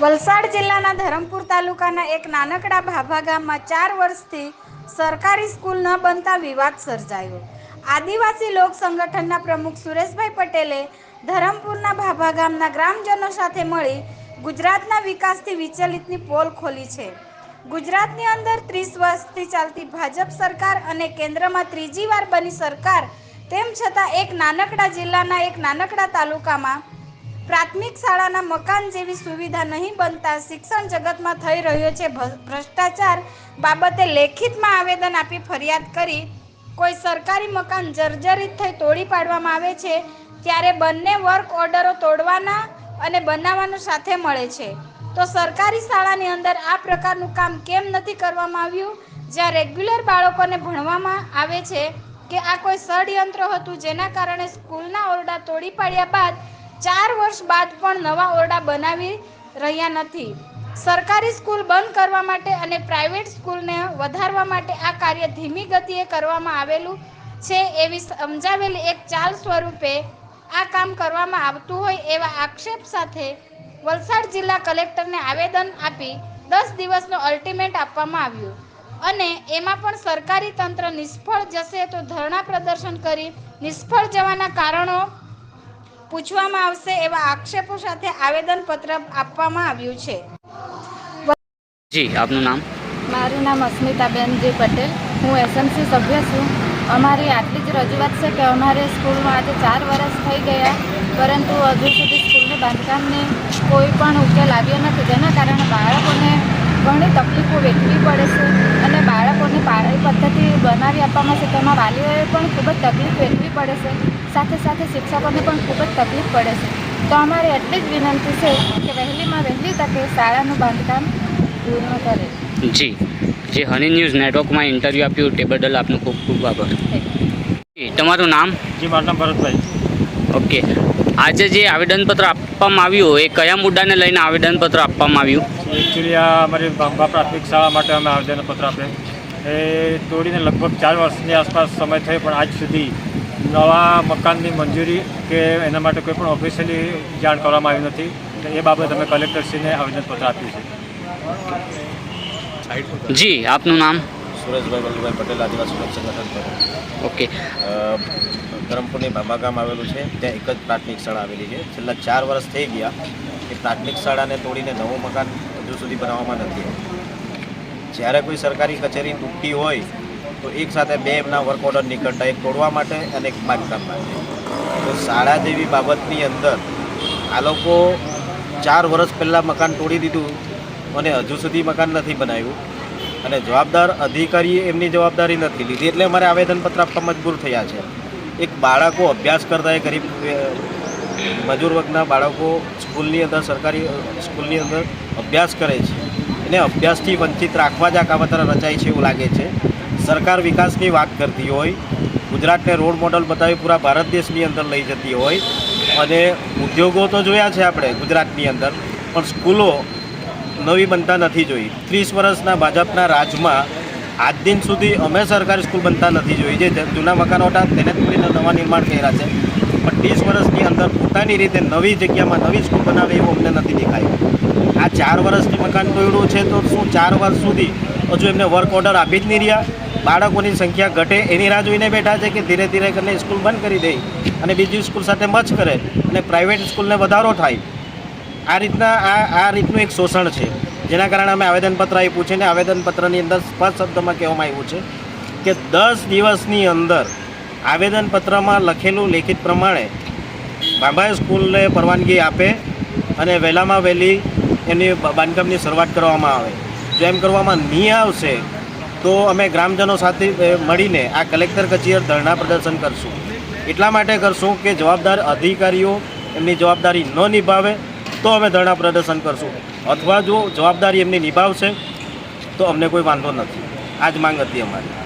વલસાડ જિલ્લાના ધરમપુર તાલુકાના એક નાનકડા ભાભા ગામમાં ચાર વર્ષથી સરકારી સ્કૂલ ન બનતા વિવાદ સર્જાયો. આદિવાસી લોક સંગઠનના પ્રમુખ સુરેશભાઈ પટેલે ધરમપુરના ભાભા ગામના ગ્રામજનો સાથે મળી ગુજરાતના વિકાસથી વિચલિતની પોલ ખોલી છે. ગુજરાતની અંદર ત્રીસ વર્ષથી ચાલતી ભાજપ સરકાર અને કેન્દ્રમાં ત્રીજી વાર બની સરકાર, તેમ છતાં એક નાનકડા જિલ્લાના એક નાનકડા તાલુકામાં પ્રાથમિક શાળાના મકાન જેવી સુવિધા નહીં બનતા શિક્ષણ જગતમાં થઈ રહ્યો છે ભ્રષ્ટાચાર બાબતે લેખિતમાં આવેદન આપી ફરિયાદ કરી. કોઈ સરકારી મકાન જર્જરિત થઈ તોડી પાડવામાં આવે છે, ત્યારે બંને વર્ક ઓર્ડરો તોડવાના અને બનાવવાનું સાથે મળે છે. તો સરકારી શાળાની અંદર આ પ્રકારનું કામ કેમ નથી કરવામાં આવ્યું? જ્યાં રેગ્યુલર બાળકોને ભણવામાં આવે છે કે આ કોઈ ષડયંત્ર હતું જેના કારણે સ્કૂલના ઓરડા તોડી પાડ્યા બાદ ચાર વર્ષ બાદ પણ નવા ઓરડા બનાવી રહ્યા નથી. સરકારી સ્કૂલ બંધ કરવા માટે અને પ્રાઇવેટ સ્કૂલને વધારવા માટે આ કાર્ય ધીમી ગતિએ કરવામાં આવેલું છે એવી સમજાવેલી એક ચાલ સ્વરૂપે આ કામ કરવામાં આવતું હોય એવા આક્ષેપ સાથે વલસાડ જિલ્લા કલેક્ટરને આવેદન આપી દસ દિવસનો અલ્ટિમેટ આપવામાં આવ્યું. અને એમાં પણ સરકારી તંત્ર નિષ્ફળ જશે તો ધરણા પ્રદર્શન કરી નિષ્ફળ જવાના કારણો પૂછવામાં આવશે એવા આક્ષેપો સાથે આવેદનપત્ર આપવામાં આવ્યું છે. જી આપનું નામ? મારું નામ અસ્મિતાબેનજી પટેલ. હું એસએમસી સભ્ય છું. અમારી આટલી જ રજૂઆત છે કે અમારે સ્કૂલમાં આજે ચાર વર્ષ થઈ ગયા પરંતુ હજુ સુધી સ્કૂલની બાંધકામને કોઈ પણ ઉકેલ આવ્યો નથી. જેના કારણે બાળકોને ઘણી તકલીફો વેઠવી પડે છે અને બાળકોને પાળી પદ્ધતિ બનાવી આપવામાં છે. તેમાં વાલીઓએ પણ ખૂબ જ તકલીફ વેઠવી પડે છે. સાથે સાથે શિક્ષકોને પણ ખૂબ જ તકલીફ પડે છે. તો અમારે એટલી જ વિનંતી છે કે વહેલીમાં વહેલી તકે શાળાનું બાંધકામ પૂર્ણ કરે. જી. જે હની ન્યૂઝ નેટવર્કમાં ઇન્ટરવ્યૂ આપ્યું તે બદલ આપનો ખૂબ ખૂબ આભાર. જી, તમારું નામ? જી મારું નામ ભરતભાઈ. ઓકે. આજે જે આવેદનપત્ર આપવામાં આવ્યું એ કયા મુદ્દાને લઈને આવેદનપત્ર આપવામાં આવ્યું? એકચ્યુઅલી આ અમારી ભાંભા પ્રાથમિક શાળા માટે અમે આવેદનપત્ર આપે એ તોડીને લગભગ ચાર વર્ષની આસપાસ સમય થયો પણ આજ સુધી નવા મકાનની મંજૂરી કે એના માટે કોઈ પણ ઓફિશિયલી જાણ કરવામાં આવી નથી. એ બાબત અમે કલેક્ટરશ્રીને આવેદનપત્ર આપ્યું છે. જી આપનું નામ? સુરેશભાઈ વલ્લભભાઈ પટેલ આદિવાસી લોક સંગઠન ઓકે. ધરમપુરની ભાભા ગામ આવેલું છે ત્યાં એક જ પ્રાથમિક શાળા આવેલી છે. છેલ્લા ચાર વર્ષ થઈ ગયા એ પ્રાથમિક શાળાને તોડીને નવું મકાન હજુ સુધી બનાવવામાં નથી જ્યારે કોઈ સરકારી કચેરી તૂટતી હોય, તો એક સાથે બે એમના વર્ક ઓર્ડર નીકળતા, એક તોડવા માટે અને એક બાંધકામ માટે. તો શાળા જેવી બાબતની અંદર આ લોકો ચાર વર્ષ પહેલાં મકાન તોડી દીધું અને હજુ સુધી મકાન નથી બનાવ્યું. અને જવાબદાર અધિકારીએ એમની જવાબદારી નથી લીધી. એટલે અમારે આવેદનપત્ર આપવા મજબૂર થયા છે. એક બાળકો અભ્યાસ કરતા એ ગરીબ મજૂર વર્ગના બાળકો સ્કૂલની અંદર, સરકારી સ્કૂલની અંદર અભ્યાસ કરે છે. એને અભ્યાસથી વંચિત રાખવા જ આ કાવતરા રચાય છે એવું લાગે છે. સરકાર વિકાસની વાત કરતી હોય, ગુજરાતને રોડ મોડલ બતાવી પૂરા ભારત દેશની અંદર લઈ જતી હોય, અને ઉદ્યોગો તો જોયા છે આપણે ગુજરાતની અંદર, પણ સ્કૂલો નવી બનતા નથી જોઈ. ત્રીસ વર્ષના ભાજપના રાજમાં આજ દિન સુધી અમે સરકારી સ્કૂલ બનતા નથી જોઈ. જે જૂના મકાનો હતા, તેને જ નવા નિર્માણ કર્યા છે. પણ ત્રીસ વર્ષની અંદર પોતાની રીતે નવી જગ્યામાં નવી સ્કૂલ બનાવે એવું અમને નથી દેખાયું. આ ચાર વર્ષથી મકાન તોડ્યું છે તો શું ચાર વર્ષ સુધી હજુ એમને વર્ક ઓર્ડર આપી જ નહીં રહ્યા? બાળકોની સંખ્યા ઘટે એની રાહ જોઈને બેઠા છે કે ધીરે ધીરે કરીને સ્કૂલ બંધ કરી દે અને બીજી સ્કૂલ સાથે મચ કરે અને પ્રાઇવેટ સ્કૂલને વધારો થાય. આ રીતના આ આ રીતનું એક શોષણ છે. જેના કારણે અમે આવેદનપત્ર આપ્યું છે અને આવેદનપત્રની અંદર સ્પષ્ટ શબ્દમાં કહેવામાં આવ્યું છે કે દસ દિવસની અંદર આવેદનપત્રમાં લખેલું લેખિત પ્રમાણે બાંબાઈ સ્કૂલને પરવાનગી આપે અને વહેલામાં વહેલી એની બાંધકામની શરૂઆત કરવામાં આવે. જો એમ કરવામાં નહીં આવશે, તો અમે ગ્રામજનો સાથે મળીને આ કલેક્ટર કચેરી ધરણા પ્રદર્શન કરશું. એટલા માટે કરશું કે જવાબદાર અધિકારીઓ એમની જવાબદારી ન નિભાવે, તો અમે ધરણા પ્રદર્શન કરશું. અથવા જો જવાબદારી એમની નિભાવશે, તો અમને કોઈ વાંધો નથી. આ જ માંગ હતી અમારી.